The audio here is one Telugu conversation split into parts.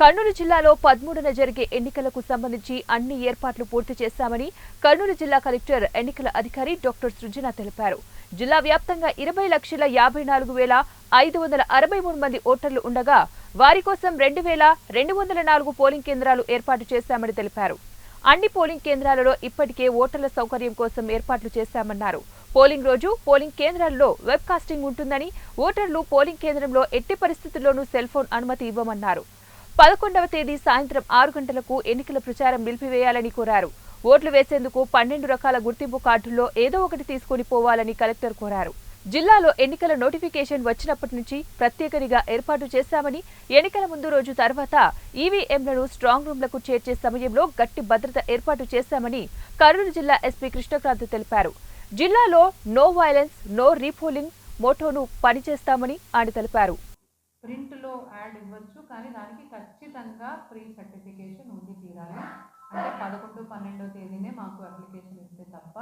కర్నూలు జిల్లాలో పదమూడున జరిగే ఎన్నికలకు సంబంధించి అన్ని ఏర్పాట్లు పూర్తి చేశామని కర్నూలు జిల్లా కలెక్టర్ ఎన్నికల అధికారి డాక్టర్ సృజన తెలిపారు. జిల్లా వ్యాప్తంగా ఇరవై లక్షల యాభై నాలుగు వేల ఐదు వందల అరవై మూడు మంది ఓటర్లు ఉండగా వారి కోసం రెండు వేల రెండు వందల నాలుగు పోలింగ్ కేంద్రాలు ఏర్పాటు చేశామని తెలిపారు. అన్ని పోలింగ్ కేంద్రాలలో ఇప్పటికే ఓటర్ల సౌకర్యం కోసం ఏర్పాట్లు చేశామన్నారు. పోలింగ్ రోజు పోలింగ్ కేంద్రాల్లో వెబ్ కాస్టింగ్ ఉంటుందని ఓటర్లు పోలింగ్ కేంద్రంలో ఎట్టి పరిస్థితుల్లోనూ సెల్ ఫోన్ అనుమతి ఇవ్వమన్నారు. పదకొండవ తేదీ సాయంత్రం ఆరు గంటలకు ఎన్నికల ప్రచారం నిలిపివేయాలని కోరారు. ఓట్లు వేసేందుకు పన్నెండు రకాల గుర్తింపు కార్డుల్లో ఏదో ఒకటి తీసుకుని పోవాలని కలెక్టర్ కోరారు. జిల్లాలో ఎన్నికల నోటిఫికేషన్ వచ్చినప్పటి నుంచి ప్రత్యేకనిగా ఏర్పాటు చేశామని ఎన్నికల ముందు రోజు తర్వాత ఈవీఎంలను స్ట్రాంగ్ రూమ్లకు చేర్చే సమయంలో గట్టి భద్రత ఏర్పాటు చేశామని కర్నూలు జిల్లా ఎస్పీ కృష్ణకాంత్ తెలిపారు. జిల్లాలో నో వైలెన్స్ నో రీపోలింగ్ మోటోను పనిచేస్తామని ఆయన తెలిపారు. ప్రింట్లో యాడ్ ఇవ్వచ్చు కానీ దానికి ఖచ్చితంగా ప్రీ సర్టిఫికేషన్ ఉండి తీరాలి. అంటే పదకొండు పన్నెండో తేదీనే మాకు అప్లికేషన్ ఇస్తే తప్ప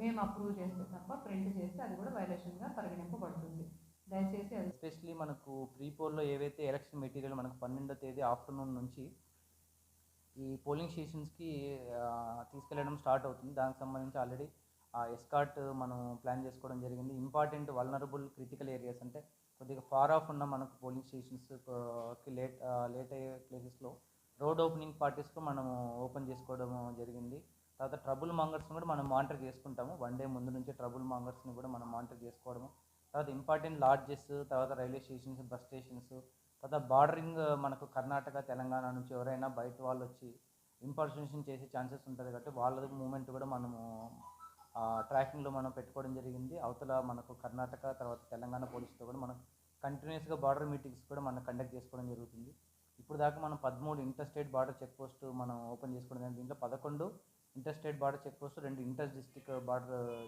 మేము అప్రూవ్ చేస్తే తప్ప ప్రింట్ చేస్తే అది కూడా వైలేషన్గా పరిగణింపబడుతుంది. దయచేసి అది ఎస్పెషలీ మనకు ప్రీ పోల్లో ఏవైతే ఎలక్షన్ మెటీరియల్ మనకు పన్నెండో తేదీ ఆఫ్టర్నూన్ నుంచి ఈ పోలింగ్ స్టేషన్స్కి తీసుకెళ్ళడం స్టార్ట్ అవుతుంది. దానికి సంబంధించి ఆల్రెడీ ఆ ఎస్కాట్ మనం ప్లాన్ చేసుకోవడం జరిగింది. ఇంపార్టెంట్ వల్నరబుల్ క్రిటికల్ ఏరియాస్ అంటే కొద్దిగా ఫార్ ఆఫ్ ఉన్న మనకు పోలింగ్ స్టేషన్స్కి లేట్ లేట్ అయ్యే ప్లేసెస్లో రోడ్ ఓపెనింగ్ పార్టీస్కు మనము ఓపెన్ చేసుకోవడం జరిగింది. తర్వాత ట్రబుల్ మాంగర్స్ని కూడా మనం మానిటర్ చేసుకుంటాము. వన్ డే ముందు నుంచే ట్రబుల్ మాంగర్స్ని కూడా మనం మానిటర్ చేసుకోవడము. తర్వాత ఇంపార్టెంట్ లాడ్జెస్ తర్వాత రైల్వే స్టేషన్స్ బస్ స్టేషన్స్ తర్వాత బార్డరింగ్ మనకు కర్ణాటక తెలంగాణ నుంచి ఎవరైనా బయట వాళ్ళు వచ్చి ఇంపర్సనేషన్ చేసే ఛాన్సెస్ ఉంటుంది కాబట్టి వాళ్ళ మూమెంట్ కూడా మనము ట్రాకింగ్లో మనం పెట్టుకోవడం జరిగింది. అవతల మనకు కర్ణాటక తర్వాత తెలంగాణ పోలీసుతో కూడా మనం కంటిన్యూస్గా బార్డర్ మీటింగ్స్ కూడా మనం కండక్ట్ చేసుకోవడం జరుగుతుంది. ఇప్పుడు దాకా మనం పదమూడు inter state border check post మనం ఓపెన్ చేసుకోవడం జరిగింది దీంట్లో పదకొండు inter state border check post రెండు ఇంటర్ డిస్టిక్ బార్డర్